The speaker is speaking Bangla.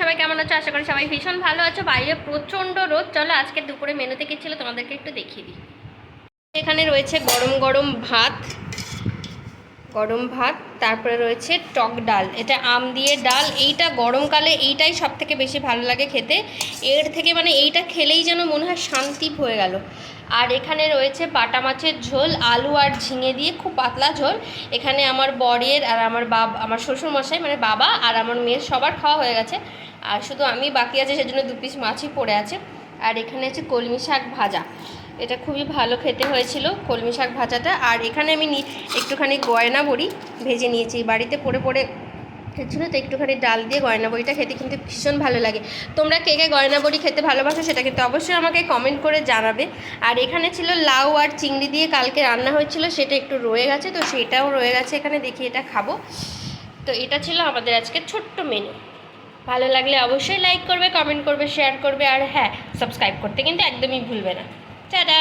সবাই কেমন আছো? আশা করি সবাই ভীষণ ভালো আছো। বাইরে প্রচণ্ড রোদ। চলো আজকে দুপুরে মেনুতে কি ছিল তোমাদেরকে একটু দেখিয়ে দিই। এখানে রয়েছে গরম গরম ভাত গরম ভাত, তারপরে রয়েছে টক ডাল। এটা আম দিয়ে ডাল। এইটা গরমকালে এইটাই সব থেকে বেশি ভালো লাগে খেতে। এর থেকে মানে এইটা খেলেই যেন মনে হয় শান্তি হয়ে গেল। আর এখানে রয়েছে পাটা মাছের ঝোল, আলু আর ঝিঙে দিয়ে খুব পাতলা ঝোল। এখানে আমার বরের আর আমার বাবা, আমার শ্বশুরমশাই মানে বাবা আর আমার মেয়ের সবার খাওয়া হয়ে গেছে। আর শুধু আমি বাকি আছে, সেজন্য দু পিস মাছই পড়ে আছে। আর এখানে আছে কলমি শাক ভাজা। এটা খুবই ভালো খেতে হয়েছিল কলমি শাক ভাজাটা। আর এখানে আমি একটুখানি গয়না বড়ি ভেজে নিয়েছি। বাড়িতে পড়ে পড়ে ছিল তো একটুখানি ডাল দিয়ে গয়না বড়িটা খেতে কিন্তু ভীষণ ভালো লাগে। তোমরা কে কে গয়না বড়ি খেতে ভালোবাসো সেটা কিন্তু অবশ্যই আমাকে কমেন্ট করে জানাবে। আর এখানে ছিল লাউ আর চিংড়ি দিয়ে কালকে রান্না হয়েছিল, সেটা একটু রয়ে গেছে, তো সেটাও রয়ে গেছে এখানে। দেখি এটা খাব। তো এটা ছিল আমাদের আজকে ছোট্ট মেনু ভালো লাগলে অবশ্যই লাইক করবে কমেন্ট করবে শেয়ার করবে, আর হ্যাঁ সাবস্ক্রাইব করতে কিন্তু একদমই ভুলবে না। টাটা!